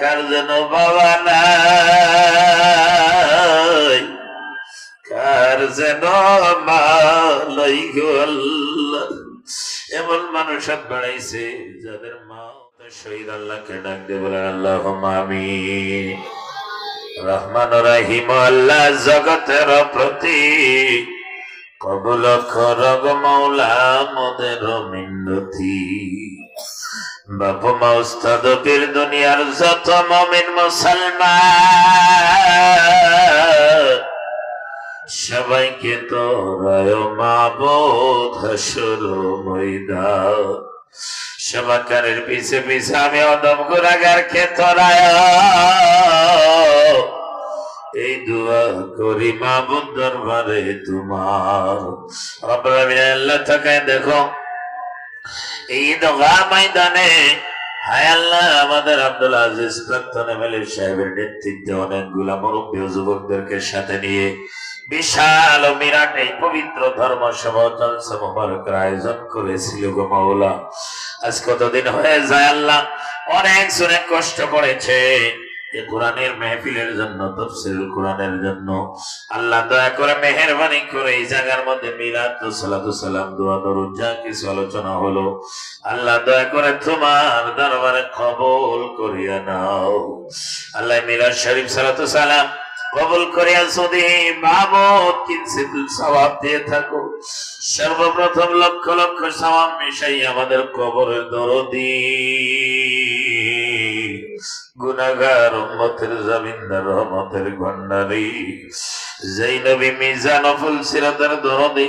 কার যেন বাবা নাই। কার যেন মালাই গো আল্লাহ এমন মানুষ বাড়াইছে যাদের মা শহীদ আল্লাহকে ডাক দে বলে আল্লাহ আমিন। রহমান রাহিম আল্লাহ জগতের প্রতি কবল খরগ মৌলা মোদের মিন্নতি বাপ মা উস্তাদ পীর দুনিয়ার যত মমিন মুসলমান, সবাইকে তো রায় মাবুদ হাসর ময়দান। সবাকারের পিছে পিছে আমি অদম গুণাগার খেতরায় এই দোয়া করি মাবুদ দরবারে তোমার। আল্লাহ তাকায় দেখো। এই দোয়া ময়দানে আমাদের নেতৃত্বে অনেকগুলা যুবকদেরকে সাথে নিয়ে বিশাল ও বিরাট এই পবিত্র ধর্ম আয়োজন করেছিল গো মাওলা। আজ কতদিন হয়ে যায় আল্লাহ? অনেক শুনে কষ্ট করেছে এ কোরআনের মেহফিলের জন্য তফসিল কোরআনের জন্য। আল্লাহ দয়া করে মেহরবানি করে এই জায়গার মধ্যে মিলাদ সালাতু সালাম, দোয়া দরুদ, যা কিছু আলোচনা হলো। আল্লাহ দয়া করে তোমার দরবারে কবুল করিয়া নাও। আল্লাহ মিলাদ শরীফ সালাতু সালাম কবুল করিয়া যদি মাহমুদ কিনসিল সওয়াব দিয়ে থাকো, সর্বপ্রথম লক্ষ লক্ষ সওয়াব মিশাই আমাদের কবরের দরদি। গুনাগার উম্মতের জমিনদার রহমতের ভণ্ডারি যেই নবী মিজান ফুল সিরাতের দরদি।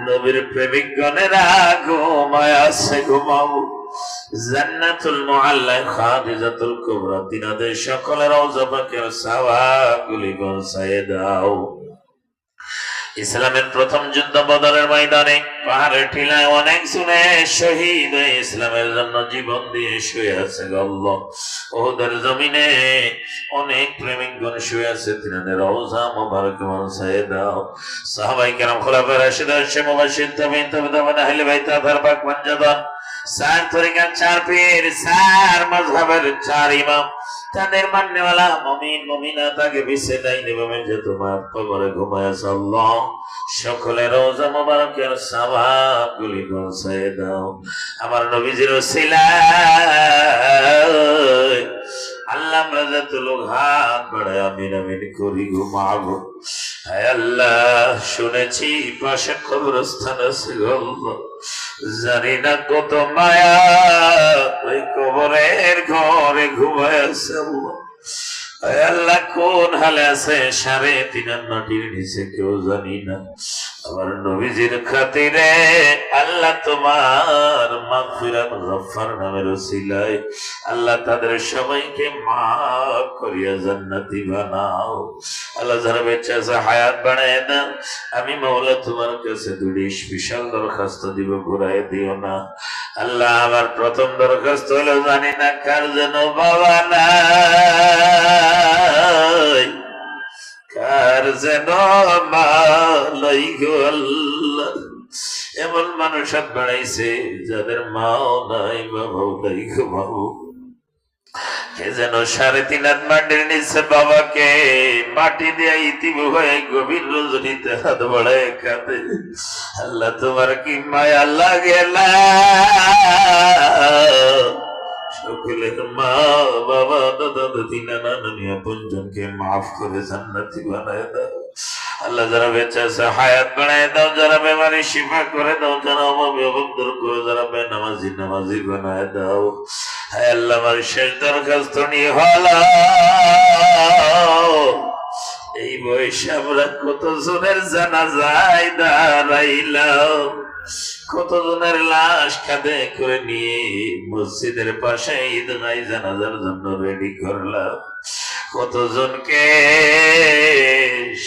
নবীর প্রেমিক গণেরা ঘুমায় আছে ঘুমাও। জান্নাতুল মুআল্লায় সকলের রওজা পাকের সাওয়াবগুলি পৌঁছায় দাও। ইসলামের প্রথম যুদ্ধ বদলের ময়দানে পাহাড়ের টিলায় অনেক শুনে শহীদ ইসলামের জন্য জীবন দিয়ে শুয়ে আছে গল্ল ওদের জমিনে অনেক প্রেমিক গণ শুয়ে আছে, তিনাদের রওজা মোবারক মনসায় দাও। সাহাবাই কেরাম খোলাফের রাশিদ সে পাক চার তরিকার চার পীর চার মাযহাবের চার ইমাম। তাদের মান্যওয়ালা মমিন মমিনা তাকে বিছে নাই নিবে যে তোমার কবরে ঘুমায়, আল্লাহ। সকলের রোজা মোবারকের সওয়াব গুলি পৌঁছায় দাও। আমার নবীজির ওসিলায় আল্লাহ আমরা যত লোক হাত বাড়ায়, আমিন আমিন করি ঘুমাবো। হায় আল্লাহ, শুনেছি পাশে কবরস্থান আছে গো আল্লাহ। জানি না কত মায়া, ওই কবরের ঘরে ঘুমায় আছে আল্লাহ। কোন হালে আছে সাড়ে তিন নিচে কেউ জানি না আমার নবীজির খাতিরে আল্লাহ তোমার মাগফিরাত গফফার নামের ওসিলায় আল্লাহ তাদের সবাইকে মাফ করিয়া জান্নাতি বানাও। আল্লাহ যারা বেঁচে আছে, হায়াত বাড়ায় দাও আমি মাওলা তোমার কাছে দুটি স্পেশাল দরখাস্ত দিব ঘুরাই দিও না। আল্লাহ আমার প্রথম দরখাস্ত হলো, জানি না কার যেন বাবা নাই কার যেন এমন মানুষ বাড়াইছে যাদের মাও নাই, বাবাও নাই গো বাবু। যেন সাড়ে তিন হাত মাটির নিচে বাবাকে মাটি দিয়ে ইতিম হয়ে গভীর রজনীতে হাত বাড়ায় কাঁদে। আল্লাহ তোমার কি মায়া লাগে না? নানি মাফ করে জান্নাতি বানায় দাও। আল্লাহ যারা বেঁচে আছে, হায়াত বাড়ায় দাও, যারা বেমারি শিফা করে দাও, যারা অভাব দূর করে, যারা বেনামাজি নামাজি বানায় দাও। আল্লাহ, আমার শেষ দরখাস্ত নিয়ে হলো এই বয়সে আমরা কত জনের জানা যায় দাঁড়াইলাম? কতজনের লাশ কাঁধে করে নিয়ে মসজিদের পাশে ঈদ নাই জানাজার জন্য রেডি করলাম। কতজনকে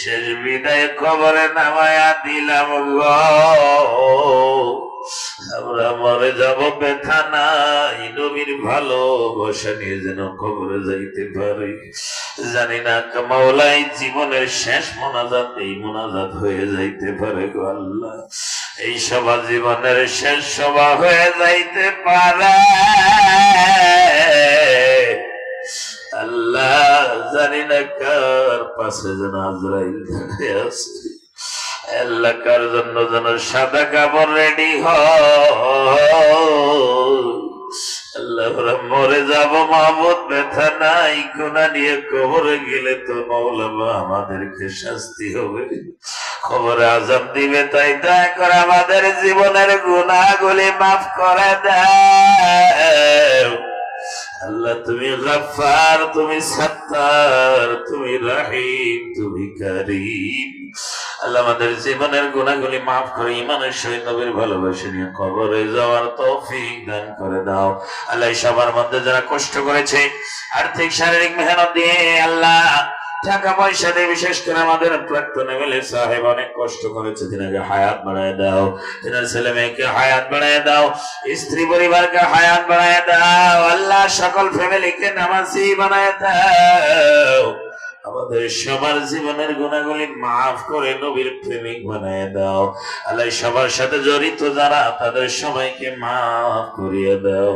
শেষ বিদায় খবরে নামায়া দিলাম গো? আমরা মরে যাব ব্যথা নাই, নবীর ভালোবাসা নিয়ে যেন খবরে যাইতে পারি। জানি না মাওলাই জীবনের শেষ মোনাজাত, এই মোনাজাত হয়ে যাইতে পারে গো আল্লাহ। এই সভা জীবনের শেষ সভা হয়ে যাইতে পারে। আল্লাহ জানি না কার পাশে যেন আজরাইল দাঁড়িয়ে আছে। আল্লাহ কার জন্য যেন সাদা কাপড় রেডি আমরা মরে যাব, মাহবুদ ব্যথা নাই গুণা নিয়ে কবরে গেলে তো মৌলামা আমাদেরকে শাস্তি হবে। খবরে আজম দিবে, তাই দয়া করে আমাদের জীবনের গুণাগুলি মাফ করে দেয় আল্লাহ, তুমি গফার তুমি সত্তার, তুমি রাহিম, তুমি করিম। আল্লাহ আমাদের জীবনের গুণাগুলি মাফ করে ইমানের সহিত নবীর ভালোবাসা নিয়ে কবরে যাওয়ার তৌফিক দান করে দাও। আল্লাহ সবার মধ্যে যারা কষ্ট করেছে, আর্থিক, শারীরিক মেহনত দিয়ে আল্লাহ টাকা পয়সা দিয়ে বিশেষ করে আমাদের প্রাক্তন এমএলএ সাহেব অনেক কষ্ট করেছে, তিনাকে হায়াত বাড়ায় দাও। তিনার ছেলে মেয়েকে হায়াত বাড়ায় দাও, স্ত্রী পরিবারকে হায়াত বাড়ায় দাও। আল্লাহ সকল ফ্যামিলিকে নামাজি বানায় দাও। আমাদের সবার জীবনের গুণাগুলি মাফ করে নবীর প্রেমিক বানায় দাও। আল্লাহ সবার সাথে জড়িত যারা, তাদের সবাইকে মাফ করিয়ে দাও।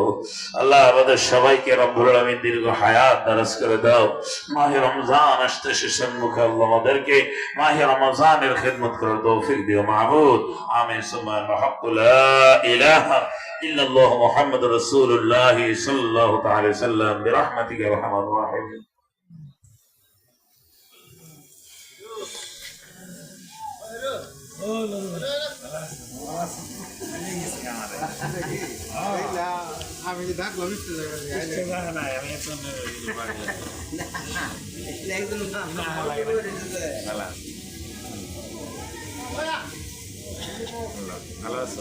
আল্লাহ আমাদের সবাইকে রব্বুল আলামিন দীর্ঘ হায়াত দারাজ করে দাও। মাহে রমজান আসতে শেষের মুখে আল্লাহ আমাদেরকে মাহে রমজানের খেদমত করার তৌফিক দিও মাহবুদ আমিন। সুম্মা মাহাব্বুলা ইলাহা ইল্লাল্লাহু মুহাম্মাদুর রাসূলুল্লাহ সাল্লাল্লাহু তাআলা সাল্লাম। বিরহমাতিকা ইয়া আরহামার আমি কি ডাকলাম মিষ্টি ভালো আছো।